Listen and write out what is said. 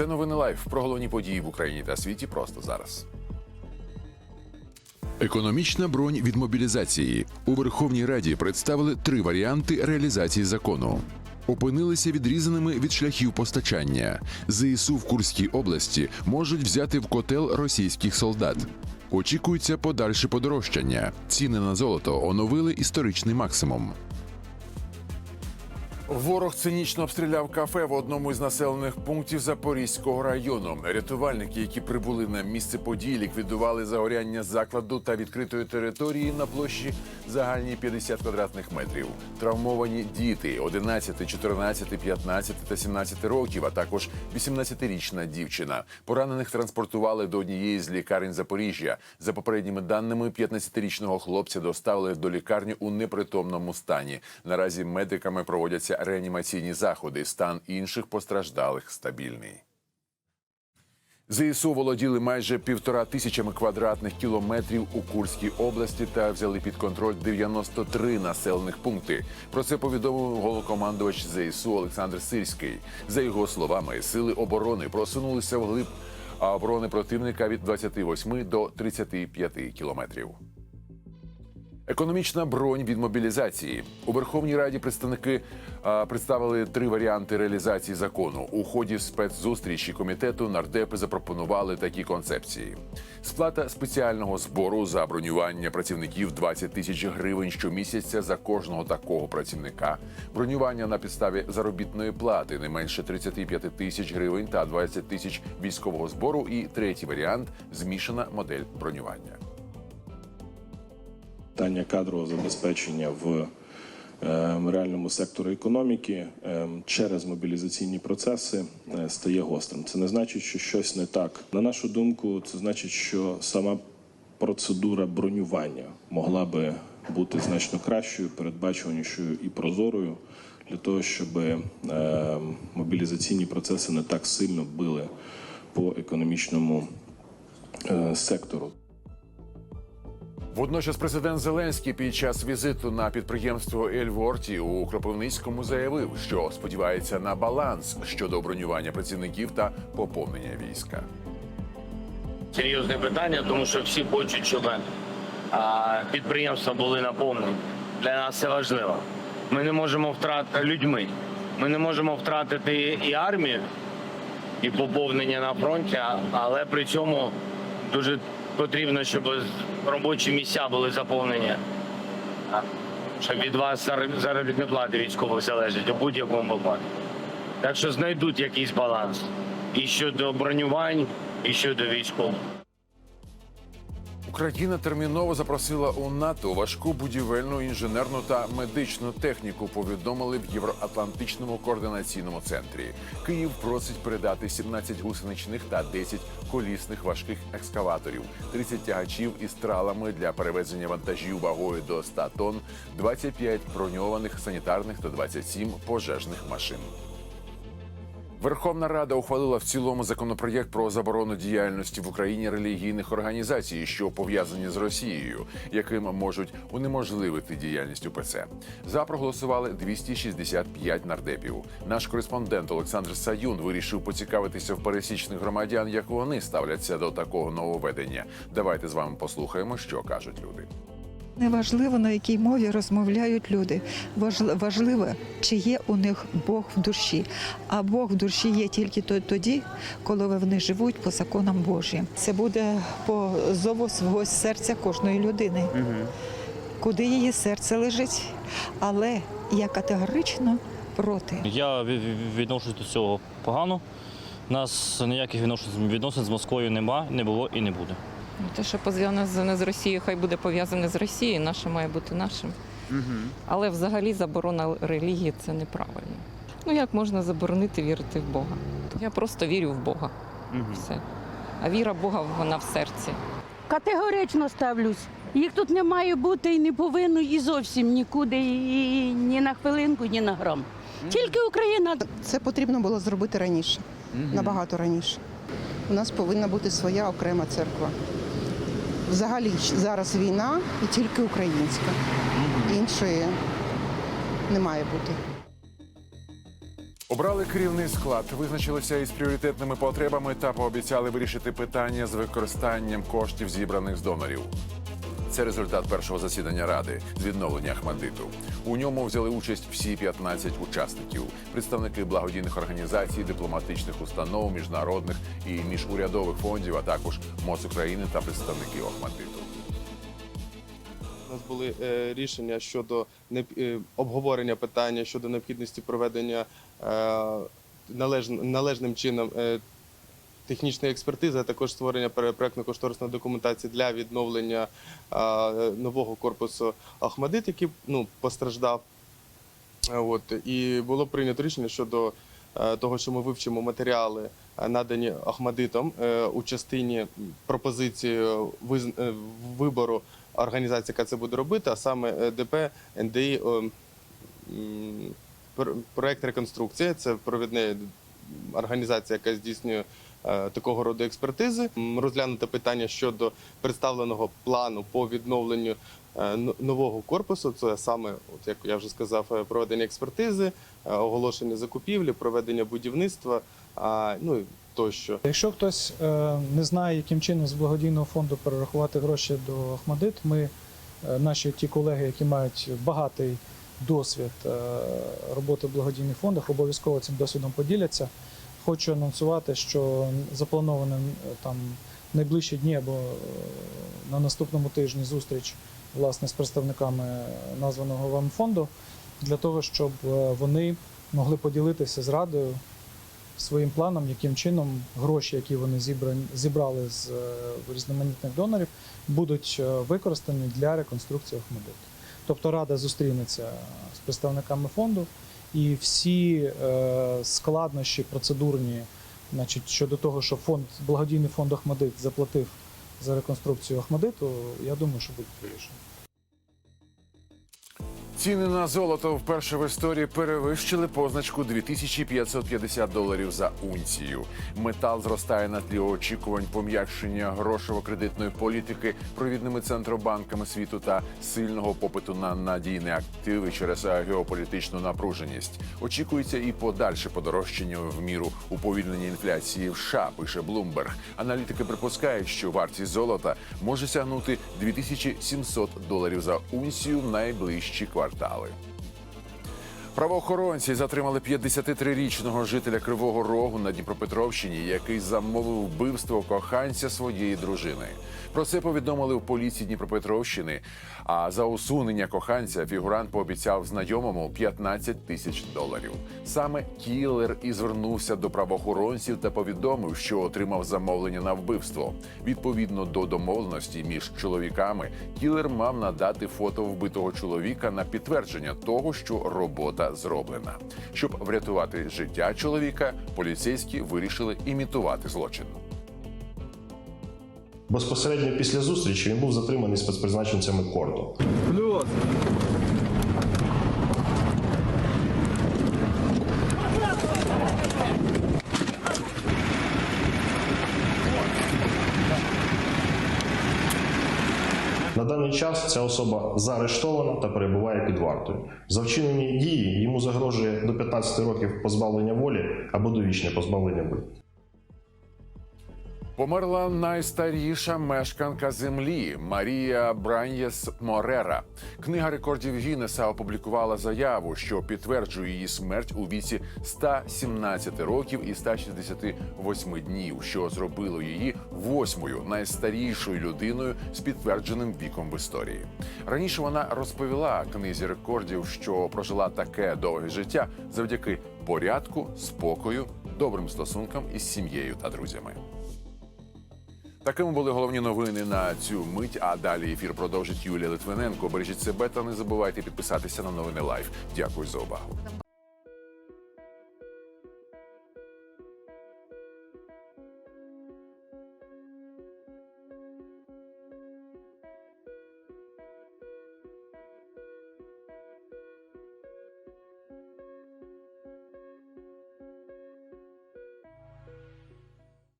Це новини лайф про головні події в Україні та світі просто зараз. Економічна бронь від мобілізації у Верховній Раді представили три варіанти реалізації закону. Опинилися відрізаними від шляхів постачання. ЗСУ в Курській області можуть взяти в котел російських солдат. Очікується подальше подорожчання. Ціни на золото оновили історичний максимум. Ворог цинічно обстріляв кафе в одному із населених пунктів Запорізького району. Рятувальники, які прибули на місце події, ліквідували загоряння закладу та відкритої території на площі загальній 50 квадратних метрів. Травмовані діти 11, 14, 15 та 17 років, а також 18-річна дівчина. Поранених транспортували до однієї з лікарень Запоріжжя. За попередніми даними, 15-річного хлопця доставили до лікарні у непритомному стані. Наразі медиками проводяться реанімаційні заходи. Стан інших постраждалих стабільний. ЗСУ володіли майже півтора тисячами квадратних кілометрів у Курській області та взяли під контроль 93 населених пункти. Про це повідомив головкомандувач ЗСУ Олександр Сирський. За його словами, сили оборони просунулися вглиб а оборони противника від 28 до 35 кілометрів. Економічна бронь від мобілізації у Верховній Раді представники а, представили три варіанти реалізації закону. У ході спецзустрічі комітету нардепи запропонували такі концепції: сплата спеціального збору за бронювання працівників 20 тисяч гривень щомісяця за кожного такого працівника, бронювання на підставі заробітної плати не менше 35 тисяч гривень та 20 тисяч військового збору. І третій варіант змішана модель бронювання. Питання кадрового забезпечення в е, реальному секторі економіки е, через мобілізаційні процеси е, стає гострим. Це не значить, що щось не так. На нашу думку, це значить, що сама процедура бронювання могла би бути значно кращою, передбачуванішою і прозорою для того, щоб е, мобілізаційні процеси не так сильно били по економічному е, сектору. Водночас президент Зеленський під час візиту на підприємство Ельворті у Кропивницькому заявив, що сподівається на баланс щодо бронювання працівників та поповнення війська. серйозне питання, тому що всі хочуть, щоб підприємства були наповнені. Для нас це важливо. Ми не можемо втратити людьми. Ми не можемо втратити і армію, і поповнення на фронті, але при цьому дуже потрібно, щоб робочі місця були заповнені. Щоб від вас зароб- заробітні плати військових залежить у будь-якому випадку. Так що знайдуть якийсь баланс і щодо бронювань, і щодо військових. Україна терміново запросила у НАТО важку будівельну, інженерну та медичну техніку. Повідомили в Євроатлантичному координаційному центрі. Київ просить передати 17 гусеничних та 10 колісних важких екскаваторів, 30 тягачів із тралами для перевезення вантажів вагою до 100 тонн, 25 броньованих санітарних та 27 пожежних машин. Верховна Рада ухвалила в цілому законопроєкт про заборону діяльності в Україні релігійних організацій, що пов'язані з Росією, яким можуть унеможливити діяльність УПЦ. За проголосували 265 нардепів. Наш кореспондент Олександр Саюн вирішив поцікавитися в пересічних громадян, як вони ставляться до такого нововведення. Давайте з вами послухаємо, що кажуть люди. Неважливо, на якій мові розмовляють люди. Важл- Важливо, чи є у них Бог в душі. А Бог в душі є тільки тоді, коли вони живуть по законам Божим. Це буде по зову свого серця кожної людини, куди її серце лежить. Але я категорично проти. Я ві- ві- відношусь до цього погано. У нас ніяких відносин з Москвою нема, не було і не буде. Те, що пов'язане з Росією, хай буде пов'язане з Росією, наше має бути нашим. Але взагалі заборона релігії це неправильно. Ну як можна заборонити вірити в Бога? Я просто вірю в Бога. Все. А віра Бога вона в серці. Категорично ставлюсь. Їх тут не має бути і не повинно і зовсім нікуди, і, і ні на хвилинку, ні на грам. Тільки Україна Це потрібно було зробити раніше, набагато раніше. У нас повинна бути своя окрема церква. Взагалі зараз війна і тільки українська. Іншої не має бути. Обрали керівний склад, визначилися із пріоритетними потребами та пообіцяли вирішити питання з використанням коштів, зібраних з донорів. Це результат першого засідання ради з відновлення Ахмадиту. У ньому взяли участь всі 15 учасників: представники благодійних організацій, дипломатичних установ, міжнародних і міжурядових фондів, а також МОЗ України та представники Ахмадиту. У нас були е, рішення щодо е, обговорення питання щодо необхідності проведення е, належ- належним чином технічної експертизи, а також створення проектно-кошторисної документації для відновлення нового корпусу Ахмадит, який ну, постраждав. От, і було прийнято рішення щодо е, того, що ми вивчимо матеріали, е, надані Ахмадитом е, у частині пропозиції вибору організації, яка це буде робити, а саме ДП НДІ. Проект реконструкція це провідна організація, яка здійснює такого роду експертизи. Розглянути питання щодо представленого плану по відновленню е, нового корпусу. Це саме, от як я вже сказав, е, проведення експертизи, е, оголошення закупівлі, проведення будівництва, ну тощо. Якщо хтось е, не знає, яким чином з благодійного фонду перерахувати гроші до Ахмадит, ми, е, наші ті колеги, які мають багатий досвід е, роботи в благодійних фондах, обов'язково цим досвідом поділяться. Хочу анонсувати, що запланована е, там найближчі дні або е, на наступному тижні зустріч власне з представниками названого вам фонду для того, щоб е, вони могли поділитися з радою своїм планом, яким чином гроші, які вони зібрані, зібрали з різноманітних донорів, будуть використані для реконструкції Охмадиту. Тобто Рада зустрінеться з представниками фонду, і всі е, складнощі процедурні, значить, щодо того, що фонд, благодійний фонд Ахмадит заплатив за реконструкцію Ахмадиту, я думаю, що будуть вирішені. Ціни на золото вперше в історії перевищили позначку 2550 доларів за унцію. Метал зростає на тлі очікувань пом'якшення грошово-кредитної політики провідними центробанками світу та сильного попиту на надійні активи через геополітичну напруженість. Очікується і подальше подорожчання в міру уповільнення інфляції в США, пише Bloomberg. Аналітики припускають, що вартість золота може сягнути 2700 доларів за унцію в найближчі квартали. $5. Правоохоронці затримали 53-річного жителя Кривого Рогу на Дніпропетровщині, який замовив вбивство коханця своєї дружини. Про це повідомили в поліції Дніпропетровщини. А за усунення коханця фігурант пообіцяв знайомому 15 тисяч доларів. Саме кілер і звернувся до правоохоронців та повідомив, що отримав замовлення на вбивство. Відповідно до домовленості між чоловіками, кілер мав надати фото вбитого чоловіка на підтвердження того, що робота зроблена. Щоб врятувати життя чоловіка, поліцейські вирішили імітувати злочин. Безпосередньо після зустрічі він був затриманий спецпризначенцями корту. На даний час ця особа заарештована та перебуває під вартою. За вчинені дії йому загрожує до 15 років позбавлення волі або довічне позбавлення волі. Померла найстаріша мешканка землі Марія Браньєс Морера. Книга рекордів Гіннеса опублікувала заяву, що підтверджує її смерть у віці 117 років і 168 днів, що зробило її восьмою найстарішою людиною з підтвердженим віком в історії. Раніше вона розповіла книзі рекордів, що прожила таке довге життя завдяки порядку, спокою, добрим стосункам із сім'єю та друзями. Такими були головні новини на цю мить. А далі ефір продовжить Юлія Литвиненко. Бережіть себе та не забувайте підписатися на новини Лайф. Дякую за увагу.